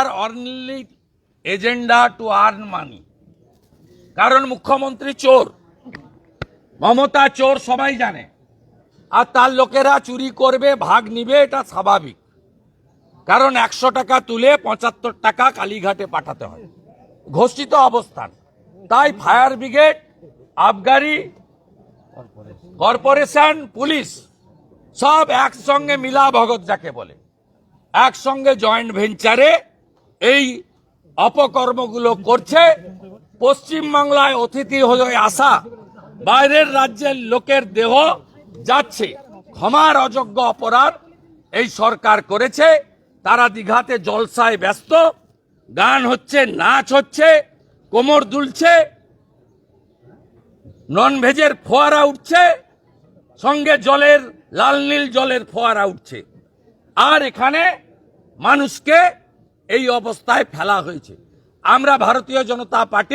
Their only agenda to earn money. কারণ মুখ্যমন্ত্রী চোর, মমতা চোর সবাই জানে। আর তার লোকেরা চুরি করবে, ভাগ নিবে, এটা স্বাভাবিক। কারণ একশো টাকা তুলে পঁচাত্তর টাকা কালীঘাটে পাঠাতে হয়। ঘোষিত অবস্থান। তাই ফায়ার ব্রিগেড, আবগারি, কর্পোরেশন, পুলিশ সব একসঙ্গে মিলা ভগত যাকে বলে। একসঙ্গে জয়েন্ট ভেঞ্চারে এই অপকর্মগুলো করছে পশ্চিমবাংলায় অতিথি হয়ে আসা বাইরের রাজ্যের লোকের দেহ যাচ্ছে। ক্ষমার অযোগ্য অপরাধ এই সরকার করেছে। তারা দীঘাতে জলসায় ব্যস্ত। গান হচ্ছে, নাচ হচ্ছে, কোমর দুলছে নন ভেজের ফোয়ারা উঠছে, সঙ্গে জলের, লাল নীল জলের ফোয়ারা উঠছে। আর এখানে মানুষকে এই অবস্থায় ফেলা হয়েছে। আমরা ভারতীয় জনতা পার্টি